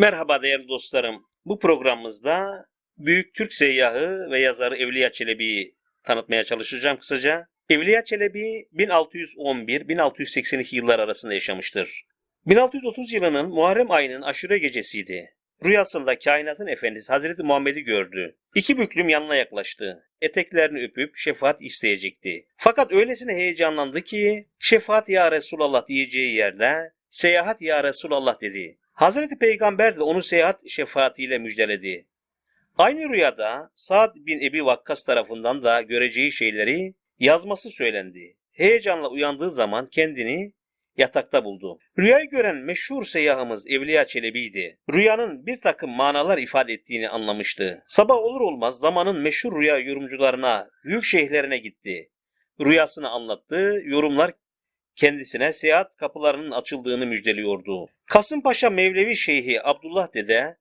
Merhaba değerli dostlarım. Bu programımızda büyük Türk seyyahı ve yazarı Evliya Çelebi'yi tanıtmaya çalışacağım kısaca. Evliya Çelebi 1611-1682 yıllar arasında yaşamıştır. 1630 yılının Muharrem ayının aşure gecesiydi. Rüyasında kainatın efendisi Hazreti Muhammed'i gördü. İki büklüm yanına yaklaştı. Eteklerini öpüp şefaat isteyecekti. Fakat öylesine heyecanlandı ki şefaat ya Resulallah diyeceği yerde seyahat ya Resulallah dedi. Hazreti Peygamber de onu seyahat şefaatiyle müjdeledi. Aynı rüyada Sa'd bin Ebi Vakkas tarafından da göreceği şeyleri yazması söylendi. Heyecanla uyandığı zaman kendini yatakta buldu. Rüyayı gören meşhur seyyahımız Evliya Çelebi'ydi. Rüyanın bir takım manalar ifade ettiğini anlamıştı. Sabah olur olmaz zamanın meşhur rüya yorumcularına, büyük şeyhlerine gitti. Rüyasını anlattı, yorumlar kendisine seyahat kapılarının açıldığını müjdeliyordu. Kasımpaşa Mevlevi Şeyhi Abdullah Dede,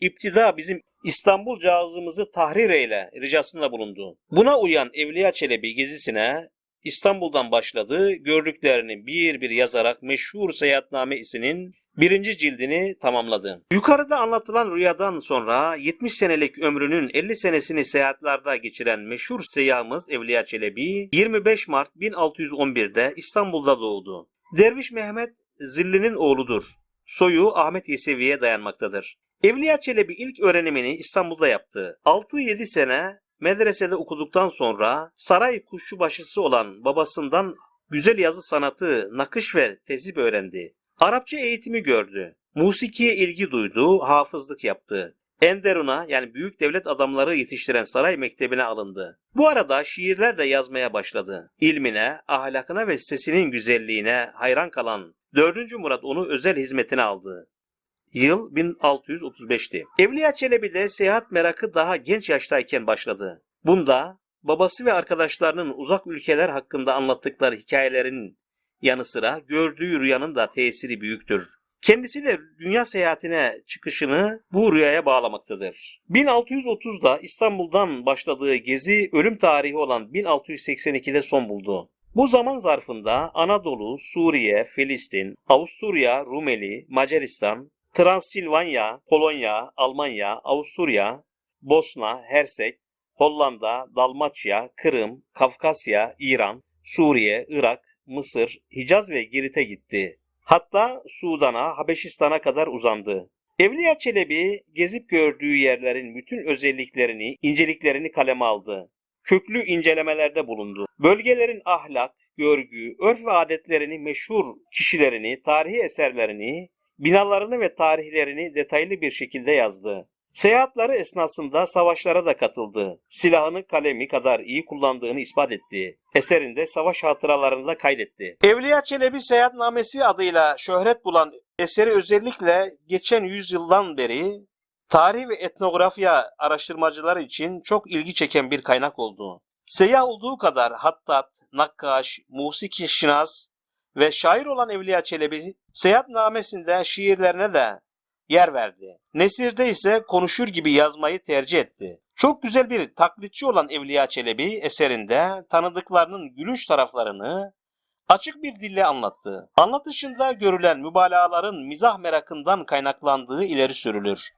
İptida bizim İstanbul cihazımızı tahrir eyle ricasında bulundu. Buna uyan Evliya Çelebi gezisine İstanbul'dan başladı, gördüklerini bir bir yazarak meşhur Seyahatname isinin birinci cildini tamamladı. Yukarıda anlatılan rüyadan sonra 70 senelik ömrünün 50 senesini seyahatlerde geçiren meşhur seyyahımız Evliya Çelebi 25 Mart 1611'de İstanbul'da doğdu. Derviş Mehmet Zilli'nin oğludur. Soyu Ahmet Yesevi'ye dayanmaktadır. Evliya Çelebi ilk öğrenimini İstanbul'da yaptı. 6-7 sene medresede okuduktan sonra saray kuşçubaşısı olan babasından güzel yazı sanatı, nakış ve tezip öğrendi. Arapça eğitimi gördü. Musikiye ilgi duydu, hafızlık yaptı. Enderun'a yani büyük devlet adamları yetiştiren saray mektebine alındı. Bu arada şiirler de yazmaya başladı. İlmine, ahlakına ve sesinin güzelliğine hayran kalan 4. Murat onu özel hizmetine aldı. Yıl 1635'ti. Evliya Çelebi'de seyahat merakı daha genç yaştayken başladı. Bunda babası ve arkadaşlarının uzak ülkeler hakkında anlattıkları hikayelerin yanı sıra gördüğü rüyanın da tesiri büyüktür. Kendisi de dünya seyahatine çıkışını bu rüyaya bağlamaktadır. 1630'da İstanbul'dan başladığı gezi ölüm tarihi olan 1682'de son buldu. Bu zaman zarfında Anadolu, Suriye, Filistin, Avusturya, Rumeli, Macaristan, Transilvanya, Polonya, Almanya, Avusturya, Bosna, Hersek, Hollanda, Dalmaçya, Kırım, Kafkasya, İran, Suriye, Irak, Mısır, Hicaz ve Girit'e gitti. Hatta Sudan'a, Habeşistan'a kadar uzandı. Evliya Çelebi gezip gördüğü yerlerin bütün özelliklerini, inceliklerini kaleme aldı. Köklü incelemelerde bulundu. Bölgelerin ahlak, görgü, örf ve adetlerini, meşhur kişilerini, tarihi eserlerini, binalarını ve tarihlerini detaylı bir şekilde yazdı. Seyahatleri esnasında savaşlara da katıldı. Silahını kalemi kadar iyi kullandığını ispat etti. Eserinde savaş hatıralarını da kaydetti. Evliya Çelebi Seyahatnamesi adıyla şöhret bulan eseri özellikle geçen yüzyıldan beri tarih ve etnografya araştırmacıları için çok ilgi çeken bir kaynak oldu. Seyyah olduğu kadar hattat, nakkaş, musiki şinas ve şair olan Evliya Çelebi seyahatnamesinde şiirlerine de yer verdi. Nesirde ise konuşur gibi yazmayı tercih etti. Çok güzel bir taklitçi olan Evliya Çelebi eserinde tanıdıklarının gülünç taraflarını açık bir dille anlattı. Anlatışında görülen mübalağaların mizah merakından kaynaklandığı ileri sürülür.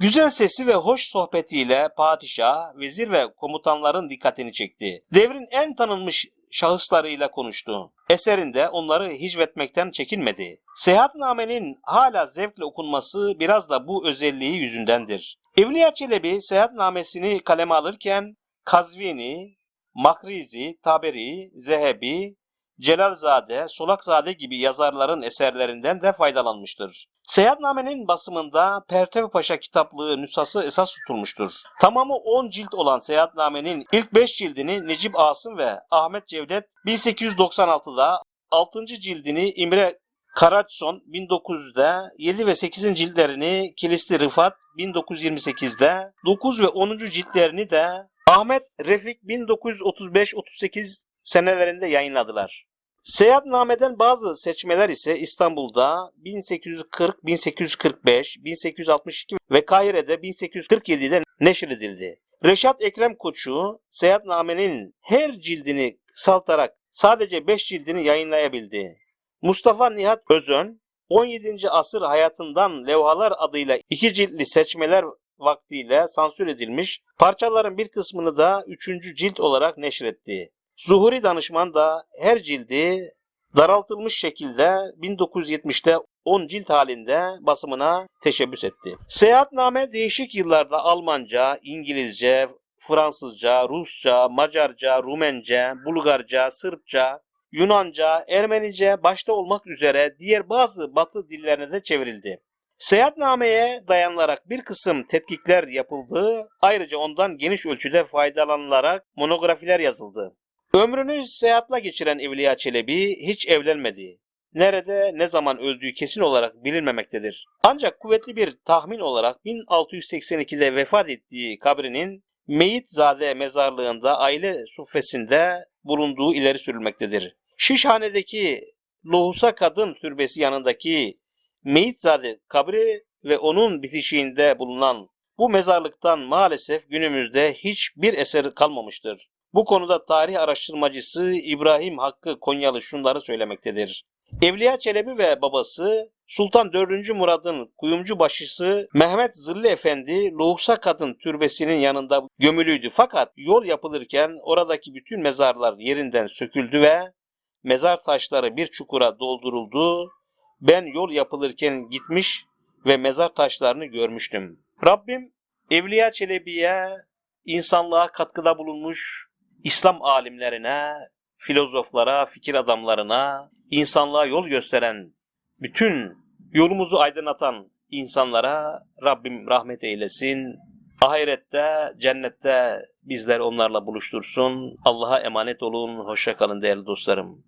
Güzel sesi ve hoş sohbetiyle padişah, vezir ve komutanların dikkatini çekti. Devrin en tanınmış şahıslarıyla konuştu. Eserinde onları hicvetmekten çekinmedi. Seyahatnamenin hala zevkle okunması biraz da bu özelliği yüzündendir. Evliya Çelebi seyahatnamesini kaleme alırken Kazvini, Makrizi, Taberi, Zehebi, Celalzade, Solakzade gibi yazarların eserlerinden de faydalanmıştır. Seyahatnamenin basımında Pertev Paşa kitaplığı nüshası esas tutulmuştur. Tamamı 10 cilt olan Seyahatnamenin ilk 5 cildini Necip Asım ve Ahmet Cevdet 1896'da, 6. cildini İmre Karaçson 1900'de, 7 ve 8. ciltlerini Kilisli Rıfat 1928'de, 9 ve 10. ciltlerini de Ahmet Refik 1935-38 senelerinde yayınladılar. Seyahatnameden bazı seçmeler ise İstanbul'da 1840, 1845, 1862 ve Kahire'de 1847'de neşredildi. Reşat Ekrem Koçu Seyahatname'nin her cildini kısaltarak sadece 5 cildini yayınlayabildi. Mustafa Nihat Özön 17. asır hayatından levhalar adıyla iki ciltli seçmeler vaktiyle sansür edilmiş, parçaların bir kısmını da 3. cilt olarak neşretti. Zuhuri danışman da her cildi daraltılmış şekilde 1970'te 10 cilt halinde basımına teşebbüs etti. Seyahatname değişik yıllarda Almanca, İngilizce, Fransızca, Rusça, Macarca, Rumence, Bulgarca, Sırpça, Yunanca, Ermenice başta olmak üzere diğer bazı batı dillerine de çevrildi. Seyahatnameye dayanılarak bir kısım tetkikler yapıldı. Ayrıca ondan geniş ölçüde faydalanılarak monografiler yazıldı. Ömrünü seyahatle geçiren Evliya Çelebi hiç evlenmedi. Nerede, ne zaman öldüğü kesin olarak bilinmemektedir. Ancak kuvvetli bir tahmin olarak 1682'de vefat ettiği kabrinin Meyitzade mezarlığında aile suffesinde bulunduğu ileri sürülmektedir. Şişhane'deki Lohusa Kadın Türbesi yanındaki Meyitzade kabri ve onun bitişiğinde bulunan bu mezarlıktan maalesef günümüzde hiçbir eser kalmamıştır. Bu konuda tarih araştırmacısı İbrahim Hakkı Konyalı şunları söylemektedir. Evliya Çelebi ve babası Sultan 4. Murad'ın kuyumcu başısı Mehmet Zilli Efendi Lohusa Kadın Türbesi'nin yanında gömülüydü. Fakat yol yapılırken oradaki bütün mezarlar yerinden söküldü ve mezar taşları bir çukura dolduruldu. Ben yol yapılırken gitmiş ve mezar taşlarını görmüştüm. Rabbim Evliya Çelebi'ye insanlığa katkıda bulunmuş İslam alimlerine, filozoflara, fikir adamlarına, insanlığa yol gösteren, bütün yolumuzu aydınlatan insanlara Rabbim rahmet eylesin. Ahirette, cennette bizler onlarla buluştursun. Allah'a emanet olun. Hoşça kalın değerli dostlarım.